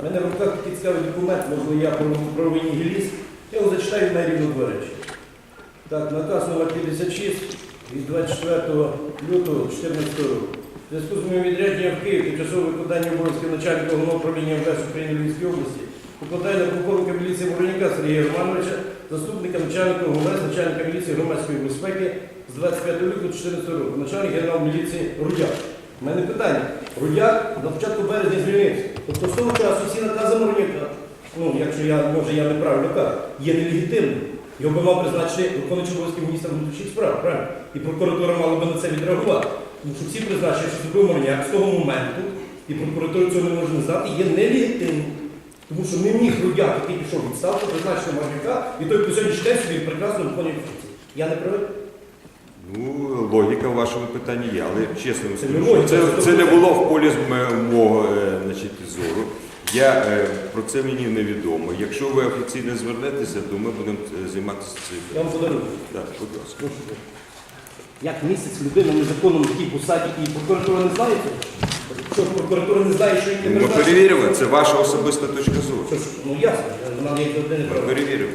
У мене в руках такий цікавий документ, можливо, я правовий нігіліст. Я його зачитаю на рівно два речі. Так, наказ номер 56 від 24 лютого 2014 року. Зв'язку з моїм відрядженням в Київ тимчасове виконання обов'язків начальника головного управління МВС України в Львівській області покладаю на полковника міліції Вороніка Сергія Романовича, заступника начальника ГУВС, начальника міліції громадської безпеки з 25 лютого 2014 року, начальник генерал міліції Рудяк. У мене питання. Рудяк на початку березня звільнився. Тобто з того часу всі накази Мороніка, ну, якщо я, може, я неправильно кажу, є нелегітимним. Його би мав призначити виконуючий обов'язки міністра внутрішніх справ, правильно? І прокуратура мала би на це відреагувати. Тому що всі призначення, що зробив Мороняк з того моменту, і прокуратура цього не може не знати, є нелегітимним. Тому що не міг Рудяк, який пішов відставку, призначити Мороняка, і той по сьогоднішній день собі прекрасно виконує функції. Я не правий? Ну, логіка в вашому питанні є, але чесно вам Це скажу, не що це, це не було в полі з мого е, значить, зору. Я, е, про це мені невідомо. Якщо ви офіційно звернетеся, то ми будемо е, займатися цим. Я вам подарую. Так, будь ласка. Прошу. Як місяць людина незаконно на такій посаді і прокуратура не знає цього? Що прокуратура не знає, що її Ну, Ми призначили? перевіримо, це ваша особиста точка зору. Що ж, Ну ясно, я знав, як один Ми перевіримо.